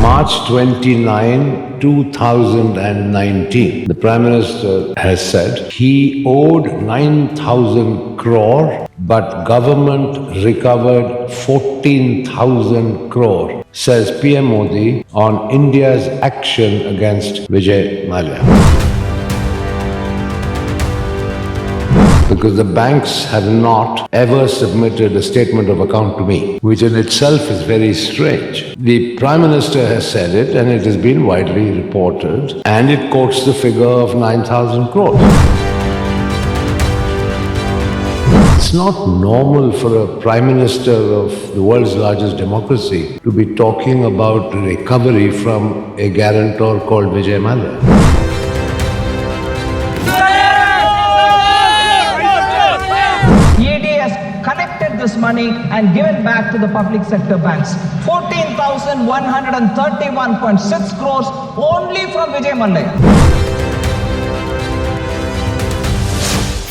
March 29, 2019, the Prime Minister has said he owed 9,000 crore, but government recovered 14,000 crore, says PM Modi on India's action against Vijay Mallya. Because the banks have not ever submitted a statement of account to me, which in itself is very strange. The Prime Minister has said it and it has been widely reported and it quotes the figure of 9,000 crores. It's not normal for a Prime Minister of the world's largest democracy to be talking about recovery from a guarantor called Vijay Mallya. Money and given back to the public sector banks. 14,131.6 crores only from Vijay Mallya.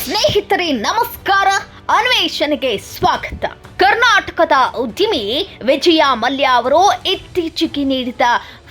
ಸ್ನೇಹಿತರೆ ನಮಸ್ಕಾರ ಅನ್ವೇಷಣೆಗೆ ಸ್ವಾಗತ ಕರ್ನಾಟಕದ ಉದ್ಯಮಿ ವಿಜಯ ಮಲ್ಯ ಅವರು ಇತ್ತೀಚೆಗೆ ನೀಡಿದ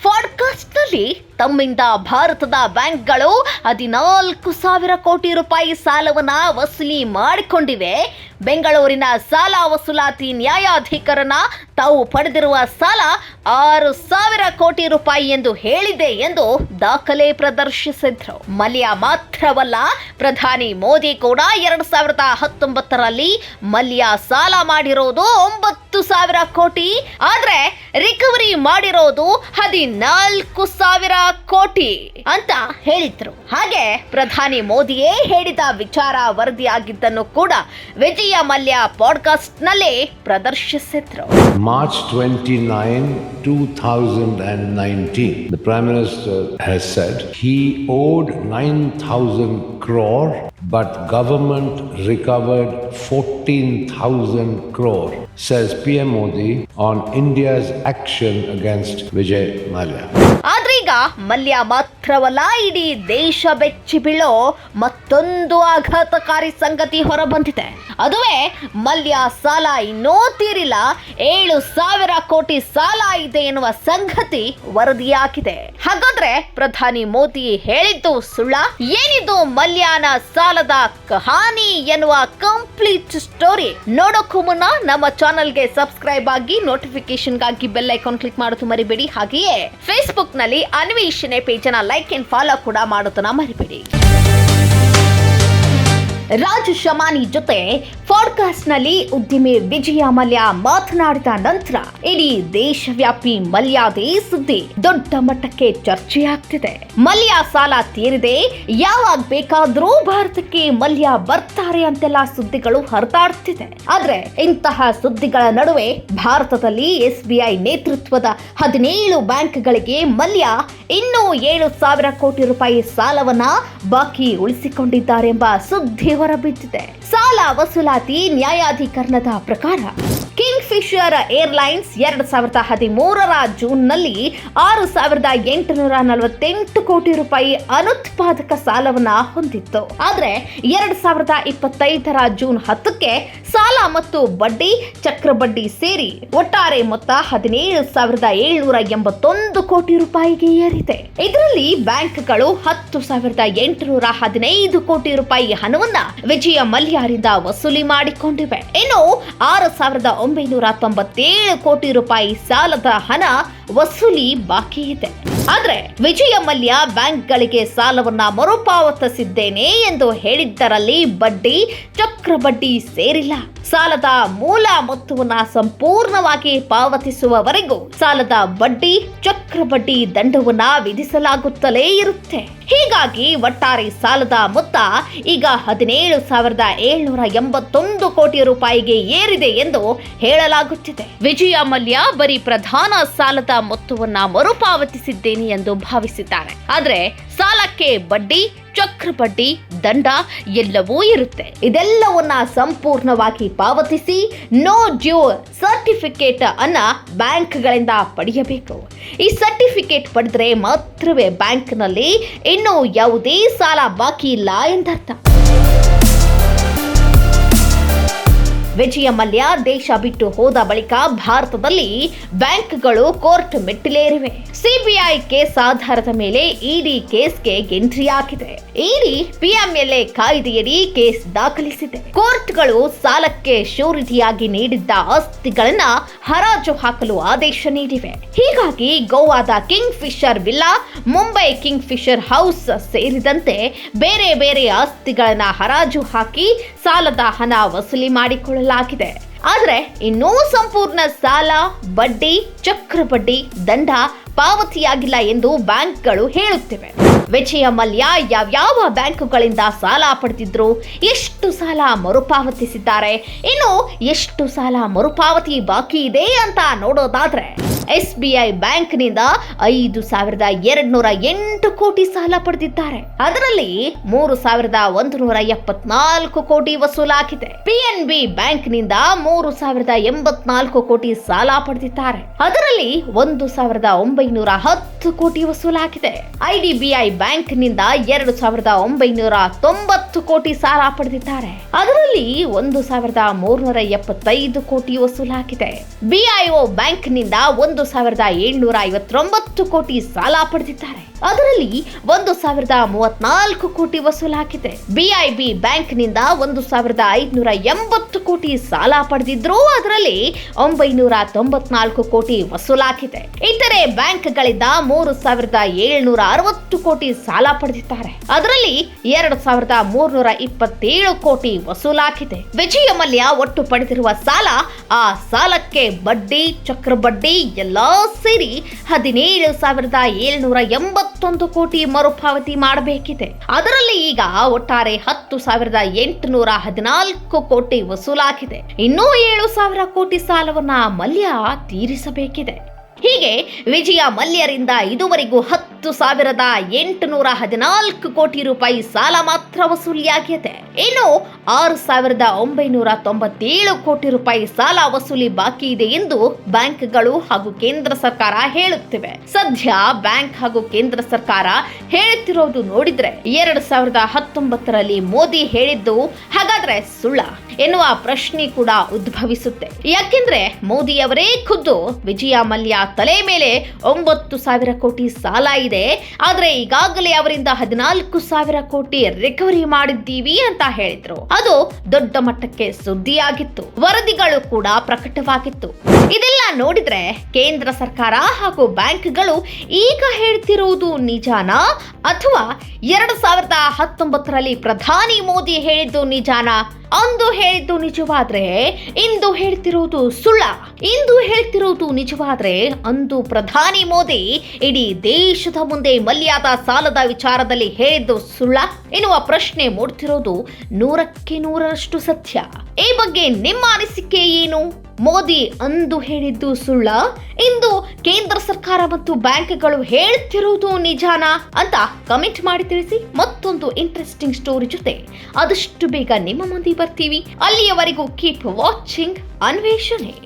ಪಾಡ್ಕಾಸ್ಟ್ನಲ್ಲಿ ತಮ್ಮಿಂದ ಭಾರತದ ಬ್ಯಾಂಕ್ಗಳು ಹದಿನಾಲ್ಕು ಸಾವಿರ ಕೋಟಿ ರೂಪಾಯಿ ಸಾಲವನ್ನು ವಸೂಲಿ ಮಾಡಿಕೊಂಡಿವೆ ಬೆಂಗಳೂರಿನ ಸಾಲ ವಸೂಲಾತಿ ನ್ಯಾಯಾಧಿಕರಣ ತಾವು ಪಡೆದಿರುವ ಸಾಲ ಆರು ಸಾವಿರ ಕೋಟಿ ರೂಪಾಯಿ ಎಂದು ಹೇಳಿದೆ ಎಂದು ದಾಖಲೆ ಪ್ರದರ್ಶಿಸಿದ್ರು. ಮಲ್ಯ ಮಾತ್ರವಲ್ಲ, ಪ್ರಧಾನಿ ಮೋದಿ ಕೂಡ ಎರಡ್ ಸಾವಿರದ ಹತ್ತೊಂಬತ್ತರಲ್ಲಿ ಮಲ್ಯ ಸಾಲ ಮಾಡಿರೋದು ಒಂಬತ್ತು ಸಾವಿರ ಕೋಟಿ. ಆದ್ರೆ, ರಿಕವರಿ ಮಾಡಿರೋದು ಹದಿನಾಲ್ಕು ಸಾವಿರ ಕೋಟಿ ಅಂತ ಹೇಳಿದ್ರು. ಹಾಗೆ ಪ್ರಧಾನಿ ಮೋದಿಯೇ ಹೇಳಿದ ವಿಚಾರ ವರದಿ ಆಗಿದ್ದನ್ನು ಕೂಡ ವಿಜಯ ಮಲ್ಯ ಪಾಡ್ಕಾಸ್ಟ್ನಲ್ಲಿ ಪ್ರದರ್ಶಿಸಿದ್ರು. March twenty nine, two thousand and nineteen prime minister has said he owed nine thousand crore but government recovered fourteen thousand crore says P M Modi on India's action against Vijay Mallya ಆದ್ರೀಗ Mallya ಮಾತ್ರವಲ್ಲ ಇಡೀ ದೇಶ ಬೆಚ್ಚಿ ಬೀಳೋ ಮತ್ತೊಂದು ಆಘಾತಕಾರಿ ಸಂಗತಿ ಹೊರಬಂದಿದೆ. ಅದುವೇ ಮಲ್ಯ ಸಾಲ ಇನ್ನೂ ತೀರಿಲ್ಲ, ಏಳು ಸಾವಿರ ಕೋಟಿ ಸಾಲ ಇದೆ ಎನ್ನುವ ಸಂಗತಿ ವರದಿಯಾಗಿದೆ. ಹಾಗಾದ್ರೆ ಪ್ರಧಾನಿ ಮೋದಿ ಹೇಳಿದ್ದು ಸುಳ್ಳ? ಏನಿದು ಮಲ್ಯಾನ ಸಾಲದ ಕಹಾನಿ ಎನ್ನುವ ಕಂಪ್ಲೀಟ್ ಸ್ಟೋರಿ ನೋಡೋಕ್ಕೂ ಮುನ್ನ ನಮ್ಮ ಚಾನಲ್ಗೆ ಸಬ್ಸ್ಕ್ರೈಬ್ ಆಗಿ ನೋಟಿಫಿಕೇಶನ್ಗಾಗಿ ಬೆಲ್ ಐಕಾನ್ ಕ್ಲಿಕ್ ಮಾಡೋದು ಮರಿಬೇಡಿ. ಹಾಗೆಯೇ ಫೇಸ್ಬುಕ್ನಲ್ಲಿ ಅನ್ವೇಷಣೆ ಪೇಜನ್ನ ಲೈಕ್ ಅಂಡ್ ಫಾಲೋ ಕೂಡ ಮಾಡೋದನ್ನ ಮರಿಬೇಡಿ. ರಾಜ್ ಶಮಾನಿ ಜೊತೆ ಪಾಡ್ಕಾಸ್ಟ್ನಲ್ಲಿ ಉದ್ದಿಮೆ ವಿಜಯ ಮಲ್ಯ ಮಾತನಾಡಿದ ನಂತರ ಇಡೀ ದೇಶವ್ಯಾಪಿ ಮಲ್ಯಾದೇ ಸುದ್ದಿ ದೊಡ್ಡ ಮಟ್ಟಕ್ಕೆ ಚರ್ಚೆಯಾಗ್ತಿದೆ. ಮಲ್ಯ ಸಾಲ ತೀರಿದೆ, ಯಾವಾಗ ಬೇಕಾದ್ರೂ ಭಾರತಕ್ಕೆ ಮಲ್ಯ ಬರ್ತಾರೆ ಅಂತೆಲ್ಲ ಸುದ್ದಿಗಳು ಹರಿದಾಡ್ತಿದೆ. ಆದ್ರೆ ಇಂತಹ ಸುದ್ದಿಗಳ ನಡುವೆ ಭಾರತದಲ್ಲಿ ಎಸ್ಬಿಐ ನೇತೃತ್ವದ ಹದಿನೇಳು ಬ್ಯಾಂಕ್ಗಳಿಗೆ ಮಲ್ಯ ಇನ್ನೂ ಏಳು ಸಾವಿರ ಕೋಟಿ ರೂಪಾಯಿ ಸಾಲವನ್ನ ಬಾಕಿ ಉಳಿಸಿಕೊಂಡಿದ್ದಾರೆಂಬ ಸುದ್ದಿ ಹೊರಬಿದ್ದಿದೆ ಸಾಲ ವಸೂಲಾತಿ ನ್ಯಾಯಾಧಿಕರಣದ ಪ್ರಕಾರ. ಫಿಶರ್ ಏರ್ಲೈನ್ಸ್ ಎರಡು ಸಾವಿರದ ಹದಿಮೂರರ ಜೂನ್ನಲ್ಲಿ ಆರು ಸಾವಿರದ ಎಂಟುನೂರ ನಲವತ್ತೆಂಟು ಕೋಟಿ ರೂಪಾಯಿ ಅನುತ್ಪಾದಕ ಸಾಲವನ್ನ ಹೊಂದಿತ್ತು. ಆದರೆ ಎರಡು ಸಾವಿರದ ಇಪ್ಪತ್ತೈದರ ಜೂನ್ ಹತ್ತಕ್ಕೆ ಸಾಲ ಮತ್ತು ಬಡ್ಡಿ ಚಕ್ರ ಬಡ್ಡಿ ಸೇರಿ ಒಟ್ಟಾರೆ ಮೊತ್ತ ಹದಿನೇಳು ಸಾವಿರದ ಏಳ್ನೂರ ಎಂಬತ್ತೊಂದು ಕೋಟಿ ರೂಪಾಯಿಗೆ ಏರಿದೆ. ಇದರಲ್ಲಿ ಬ್ಯಾಂಕ್ಗಳು ಹತ್ತು ಸಾವಿರದ ಎಂಟುನೂರ ಹದಿನೈದು ಕೋಟಿ ರೂಪಾಯಿ ಹಣವನ್ನ ವಿಜಯ ಮಲ್ಯಾರಿಂದ ವಸೂಲಿ ಮಾಡಿಕೊಂಡಿವೆ. ಇನ್ನು ಆರು ಸಾವಿರದ ಒಂಬೈನೂರ ತೊಂಬತ್ತೇಳು ಕೋಟಿ ರೂಪಾಯಿ ಸಾಲದ ಹಣ ವಸೂಲಿ ಬಾಕಿ ಇದೆ. ಆದ್ರೆ ವಿಜಯ ಮಲ್ಯ ಬ್ಯಾಂಕ್ಗಳಿಗೆ ಸಾಲವನ್ನ ಮರುಪಾವತಿಸಿದ್ದೇನೆ ಎಂದು ಹೇಳಿದ್ದರಲ್ಲಿ ಬಡ್ಡಿ ಚಕ್ರ ಬಡ್ಡಿ ಸೇರಿಲ್ಲ. ಸಾಲದ ಮೂಲ ಮೊತ್ತವನ್ನು ಸಂಪೂರ್ಣವಾಗಿ ಪಾವತಿಸುವವರೆಗೂ ಸಾಲದ ಬಡ್ಡಿ ಚಕ್ರ ಬಡ್ಡಿ ದಂಡವನ್ನ ವಿಧಿಸಲಾಗುತ್ತಲೇ ಇರುತ್ತೆ. ಹೀಗಾಗಿ ಒಟ್ಟಾರೆ ಸಾಲದ ಮೊತ್ತ ಈಗ ಹದಿನೇಳು ಸಾವಿರದ ಏಳ್ನೂರ ಎಂಬತ್ತೊಂದು ಕೋಟಿ ರೂಪಾಯಿಗೆ ಏರಿದೆ ಎಂದು ಹೇಳಲಾಗುತ್ತಿದೆ. ವಿಜಯ ಮಲ್ಯ ಬರೀ ಪ್ರಧಾನ ಸಾಲದ ಮೊತ್ತವನ್ನ ಮರುಪಾವತಿಸಿದ್ದೇನೆ ಎಂದು ಭಾವಿಸಿದ್ದಾರೆ. ಆದರೆ ಸಾಲಕ್ಕೆ ಬಡ್ಡಿ ಚಕ್ರ ಬಡ್ಡಿ ದಂಡ ಎಲ್ಲವೂ ಇರುತ್ತೆ. ಇದೆಲ್ಲವನ್ನ ಸಂಪೂರ್ಣವಾಗಿ ಪಾವತಿಸಿ ನೋ ಡ್ಯೂ ಸರ್ಟಿಫಿಕೇಟ್ ಅನ್ನ ಬ್ಯಾಂಕ್ಗಳಿಂದ ಪಡೆಯಬೇಕು. ಈ ಸರ್ಟಿಫಿಕೇಟ್ ಪಡೆದ್ರೆ ಮಾತ್ರವೇ ಬ್ಯಾಂಕ್ನಲ್ಲಿ ಇನ್ನೂ ಯಾವುದೇ ಸಾಲ ಬಾಕಿ ಇಲ್ಲ ಎಂದರ್ಥ. ವಿಜಯ ಮಲ್ಯ ದೇಶ ಬಿಟ್ಟು ಹೋದ ಬಳಿಕ ಭಾರತದಲ್ಲಿ ಬ್ಯಾಂಕ್ಗಳು ಕೋರ್ಟ್ ಮೆಟ್ಟಿಲೇರಿವೆ. ಸಿಬಿಐ ಕೇಸ್ ಆಧಾರದ ಮೇಲೆ ಇಡಿ ಕೇಸ್ಗೆ ಎಂಟ್ರಿ ಹಾಕಿದೆ ಇಡಿ ಪಿಎಂಎಲ್ಎ ಕಾಯ್ದೆಯಡಿ ಕೇಸ್ ದಾಖಲಿಸಿದೆ. ಕೋರ್ಟ್ಗಳು ಸಾಲಕ್ಕೆ ಶೂರಿಟಿಯಾಗಿ ನೀಡಿದ್ದ ಆಸ್ತಿಗಳನ್ನ ಹರಾಜು ಹಾಕಲು ಆದೇಶ ನೀಡಿವೆ. ಹೀಗಾಗಿ ಗೋವಾದ Kingfisher villa, Mumbai Kingfisher house ಸೇರಿದಂತೆ ಬೇರೆ ಬೇರೆ ಆಸ್ತಿಗಳನ್ನ ಹರಾಜು ಹಾಕಿ ಸಾಲದ ಹಣ ವಸೂಲಿ ಮಾಡಿಕೊಳ್ಳಲಾಗಿದೆ ಆದರೆ ಇನ್ನೂ ಸಂಪೂರ್ಣ ಸಾಲ, ಬಡ್ಡಿ ಚಕ್ರ ಬಡ್ಡಿ ದಂಡ ಪಾವತಿಯಾಗಿಲ್ಲ ಎಂದು ಬ್ಯಾಂಕ್ಗಳು ಹೇಳುತ್ತಿವೆ. ವಿಜಯ ಮಲ್ಯ ಯಾವ್ಯಾವ ಬ್ಯಾಂಕುಗಳಿಂದ ಸಾಲ ಪಡೆದಿದ್ರು, ಎಷ್ಟು ಸಾಲ ಮರುಪಾವತಿಸಿದ್ದಾರೆ, ಇನ್ನು ಎಷ್ಟು ಸಾಲ ಮರುಪಾವತಿ ಬಾಕಿ ಇದೆ ಅಂತ ನೋಡೋದಾದ್ರೆ ಎಸ್ ಬಿ ಐ ಬ್ಯಾಂಕ್ನಿಂದ ಐದು ಸಾವಿರದ ಎರಡ್ ನೂರ ಎಂಟು ಕೋಟಿ ಸಾಲ ಪಡೆದಿದ್ದಾರೆ. ಅದರಲ್ಲಿ ಮೂರು ಸಾವಿರದ ಒಂದು ನೂರ ಎಪ್ಪತ್ನಾಲ್ಕು ಕೋಟಿ ವಸೂಲಾಗಿದೆ. ಪಿ ಎನ್ ಬಿ ಬ್ಯಾಂಕ್ನಿಂದ ಮೂರು ಸಾವಿರದ ಎಂಬತ್ನಾಲ್ಕು ಕೋಟಿ ಸಾಲ ಪಡೆದಿದ್ದಾರೆ. ಅದರಲ್ಲಿ ಒಂದು ಸಾವಿರದ ಒಂಬೈನೂರ ಹತ್ತು ಕೋಟಿ ವಸೂಲಾಗಿದೆ. ಐಡಿಬಿಐ ಬ್ಯಾಂಕ್ನಿಂದ ಎರಡು ಸಾವಿರದ ಒಂಬೈನೂರ ತೊಂಬತ್ತು ಕೋಟಿ ಸಾಲ ಪಡೆದಿದ್ದಾರೆ. ಅದರಲ್ಲಿ ಒಂದು ಸಾವಿರದ ಮೂರ್ನೂರ ಎಪ್ಪತ್ತೈದು ಕೋಟಿ ವಸೂಲಾಗಿದೆ. ಬಿಐಒ ಬ್ಯಾಂಕ್ನಿಂದ ಒಂದು ಸಾವಿರದ ಏಳ್ನೂರ ಐವತ್ತೊಂಬತ್ತು ಕೋಟಿ ಸಾಲ ಪಡೆದಿದ್ದಾರೆ. ಅದರಲ್ಲಿ ಒಂದು ಸಾವಿರದ ಮೂವತ್ನಾಲ್ಕು ಕೋಟಿ ವಸೂಲಾಗಿದೆ ಬಿಐಬಿ ಬ್ಯಾಂಕ್ನಿಂದ ಒಂದು ಸಾವಿರದ ಐದುನೂರ ಎಂಬತ್ತು ಕೋಟಿ ಸಾಲ ಪಡೆದಿದ್ರು ಅದರಲ್ಲಿ ಒಂಬೈನೂರ ತೊಂಬತ್ನಾಲ್ಕು ಕೋಟಿ ವಸೂಲಾಗಿದೆ ಇತರೆ ಬ್ಯಾಂಕ್ಗಳಿಂದ ಮೂರು ಸಾವಿರದ ಏಳ್ನೂರ ಅರವತ್ತು ಕೋಟಿ ಸಾಲ ಪಡೆದಿದ್ದಾರೆ. ಅದರಲ್ಲಿ ಎರಡು ಸಾವಿರದ ಮೂರ್ನೂರ ಇಪ್ಪತ್ತೇಳು ಕೋಟಿ ವಸೂಲಾಗಿದೆ ವಿಜಯ ಮಲ್ಯ ಒಟ್ಟು ಪಡೆದಿರುವ ಸಾಲ, ಆ ಸಾಲಕ್ಕೆ ಬಡ್ಡಿ ಚಕ್ರ ಬಡ್ಡಿ ಎಲ್ಲಾ ಸೇರಿ ಹದಿನೇಳು ಸಾವಿರದ ಏಳ್ನೂರ ಎಂಬತ್ತೊಂದು ಕೋಟಿ ಮರುಪಾವತಿ ಮಾಡಬೇಕಿದೆ. ಅದರಲ್ಲಿ ಈಗ ಒಟ್ಟಾರೆ ಹತ್ತು ಸಾವಿರದ ಎಂಟುನೂರ ಹದಿನಾಲ್ಕು ಕೋಟಿ ವಸೂಲಾಗಿದೆ. ಇನ್ನೂ ಏಳು ಸಾವಿರ ಕೋಟಿ ಸಾಲವನ್ನ ಮಲ್ಯ ತೀರಿಸಬೇಕಿದೆ. ಹೀಗೆ ವಿಜಯ ಮಲ್ಯರಿಂದ ಇದುವರೆಗೂ ಹತ್ತು ಸಾವಿರದ ಎಂಟುನೂರ ಹದಿನಾಲ್ಕು ಕೋಟಿ ರೂಪಾಯಿ ಸಾಲ ಮಾತ್ರ ವಸೂಲಿಯಾಗಿದೆ. ಇನ್ನು ಆರು ಸಾವಿರದ ಒಂಬೈನೂರ ತೊಂಬತ್ತೇಳು ಕೋಟಿ ರೂಪಾಯಿ ಸಾಲ ವಸೂಲಿ ಬಾಕಿ ಇದೆ ಎಂದು ಬ್ಯಾಂಕ್ಗಳು ಹಾಗೂ ಕೇಂದ್ರ ಸರ್ಕಾರ ಹೇಳುತ್ತಿವೆ. ಸದ್ಯ ಬ್ಯಾಂಕ್ ಹಾಗೂ ಕೇಂದ್ರ ಸರ್ಕಾರ ಹೇಳುತ್ತಿರೋದು ನೋಡಿದ್ರೆ ಎರಡ್ ಸಾವಿರದ ಹತ್ತೊಂಬತ್ತರಲ್ಲಿ ಮೋದಿ ಹೇಳಿದ್ದು ಹಾಗಾದ್ರೆ ಸುಳ್ಳ ಎನ್ನುವ ಪ್ರಶ್ನೆ ಕೂಡ ಉದ್ಭವಿಸುತ್ತೆ. ಯಾಕೆಂದ್ರೆ ಮೋದಿಯವರೇ ಖುದ್ದು ವಿಜಯ ಮಲ್ಯ ತಲೆ ಮೇಲೆ ಒಂಬತ್ತು ಸಾವಿರ ಕೋಟಿ ಸಾಲ ಇದೆ. ಆದ್ರೆ ಈಗಾಗಲೇ ಅವರಿಂದ ಹದಿನಾಲ್ಕು ಸಾವಿರ ಕೋಟಿ ರಿಕವರಿ ಮಾಡಿದ್ದೀವಿ ಅಂತ ಹೇಳಿದ್ರು. ಅದು ದೊಡ್ಡ ಮಟ್ಟಕ್ಕೆ ಸುದ್ದಿಯಾಗಿತ್ತು. ವರದಿಗಳು ಕೂಡ ಪ್ರಕಟವಾಗಿತ್ತು. ಇದೆಲ್ಲ ನೋಡಿದ್ರೆ ಕೇಂದ್ರ ಸರ್ಕಾರ ಹಾಗೂ ಬ್ಯಾಂಕ್ಗಳು ಈಗ ಹೇಳ್ತಿರುವುದು ನಿಜಾನಾ? ಅಥವಾ ಎರಡು ಸಾವಿರದ ಹತ್ತೊಂಬತ್ತರಲ್ಲಿ ಪ್ರಧಾನಿ ಮೋದಿ ಹೇಳಿದ್ದು ನಿಜಾನಾ? ಅಂದು ಹೇಳಿದ್ದು ನಿಜವಾದ್ರೆ ಇಂದು ಹೇಳ್ತಿರೋದು ಸುಳ್ಳ. ಇಂದು ಹೇಳ್ತಿರೋದು ನಿಜವಾದ್ರೆ ಅಂದು ಪ್ರಧಾನಿ ಮೋದಿ ಇಡೀ ದೇಶದ ಮುಂದೆ ಮಲ್ಯಾದ ಸಾಲದ ವಿಚಾರದಲ್ಲಿ ಹೇಳಿದ್ದು ಸುಳ್ಳ. ಎನ್ನುವ ಪ್ರಶ್ನೆ ಮೂಡ್ತಿರೋದು ನೂರಕ್ಕೆ ನೂರರಷ್ಟು ಸತ್ಯ. ಈ ಬಗ್ಗೆ ನಿಮ್ಮ ಅನಿಸಿಕೆ ಏನು? ಮೋದಿ ಅಂದು ಹೇಳಿದ್ದು ಸುಳ್ಳ? ಇಂದು ಕೇಂದ್ರ ಸರ್ಕಾರ ಮತ್ತು ಬ್ಯಾಂಕ್ಗಳು ಹೇಳ್ತಿರುವುದು ನಿಜಾನ ಅಂತ ಕಮೆಂಟ್ ಮಾಡಿ ತಿಳಿಸಿ ಮತ್ತೊಂದು ಇಂಟ್ರೆಸ್ಟಿಂಗ್ ಸ್ಟೋರಿ ಜೊತೆ. ಅದಷ್ಟು ಬೇಗ ನಿಮ್ಮ ಮುಂದೆ ಬರ್ತೀವಿ. ಅಲ್ಲಿಯವರೆಗೂ ಕೀಪ್ ವಾಚಿಂಗ್ ಅನ್ವೇಷಣೆ.